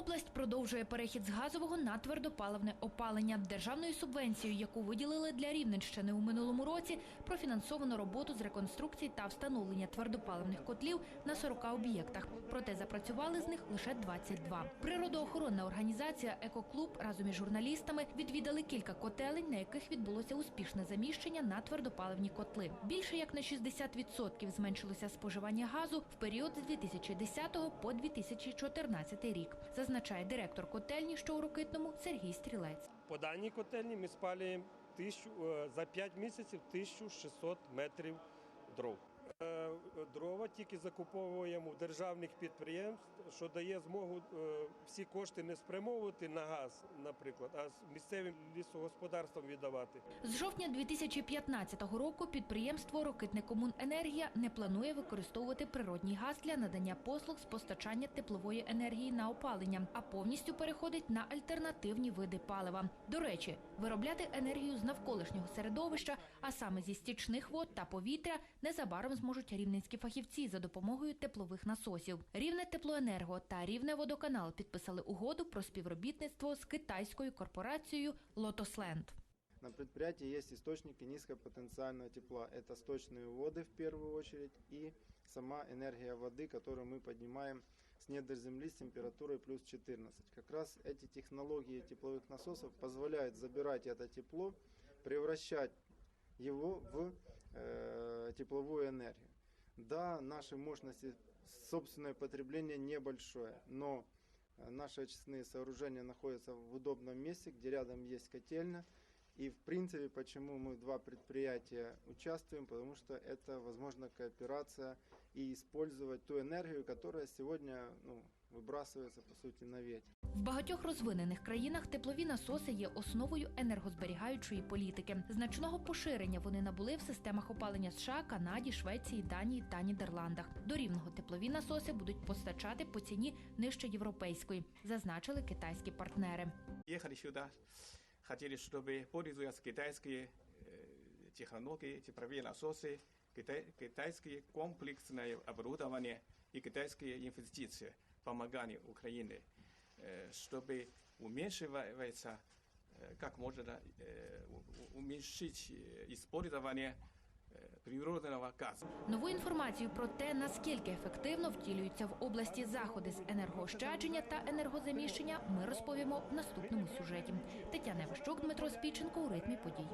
Область продовжує перехід з газового на твердопаливне опалення. Державною субвенцією, яку виділили для Рівненщини у минулому році, профінансовано роботу з реконструкції та встановлення твердопаливних котлів на 40 об'єктах. Проте запрацювали з них лише 22. Природоохоронна організація Екоклуб разом із журналістами відвідали кілька котелень, на яких відбулося успішне заміщення на твердопаливні котли. Більше як на 60% зменшилося споживання газу в період з 2010 по 2014 рік, зазначає директор котельні, що у Рокитному Сергій Стрілець. По даній котельні ми спалюємо е, за 5 місяців 1600 метрів дров. Е, Дрова тільки закуповуємо у державних підприємств, що дає змогу е, всі кошти не спрямовувати на газ, наприклад, а місцевим лісогосподарствам віддавати. З жовтня 2015 року підприємство «Рокитникомуненергія» не планує використовувати природній газ для надання послуг з постачання теплової енергії на опалення, а повністю переходить на альтернативні види палива. До речі, виробляти енергію з навколишнього середовища, а саме зі стічних вод та повітря, незабаром зможуть рівненські фахівці за допомогою теплових насосів. Рівне теплоенерго та рівне водоканал підписали угоду про співробітництво з китайською корпорацією «Лотосленд». На предприятии есть источники низкопотенциального тепла. Это сточные воды в первую очередь и сама энергия воды, которую мы поднимаем с недр земли с температурой плюс 14. Как раз эти технологии тепловых насосов позволяют забирать это тепло, превращать его в э, тепловую энергию. Да, наши мощности собственное потребление небольшое, но э, наши очистные сооружения находятся в удобном месте, где рядом есть котельня. И в принципе, почему мы два предприятия участвуем, потому что это возможно кооперация и использовать ту энергию, которая сегодня ну, выбрасывается по сути на ветер. В багатьох розвинених країнах теплові насоси є основою енергозберігаючої політики. Значного поширення вони набули в системах опалення США, Канаді, Швеції, Данії та Нідерландах. До рівного теплові насоси будуть постачати по ціні нижче європейської, зазначили китайські партнери. ехали сюда, хотели, чтобы, пользуясь китайские э, технологии, тепловые насосы, китай- китайские комплексное оборудование и китайские инвестиции помогали Украине, э, чтобы уменьшивается э, как можно э, уменьшить э, использование природного газа. Нову інформацію про те, наскільки ефективно втілюються в області заходи з енергоощадження та енергозаміщення, ми розповімо в наступному сюжеті. Тетяна Ващук, Дмитро Спіченко у ритмі подій.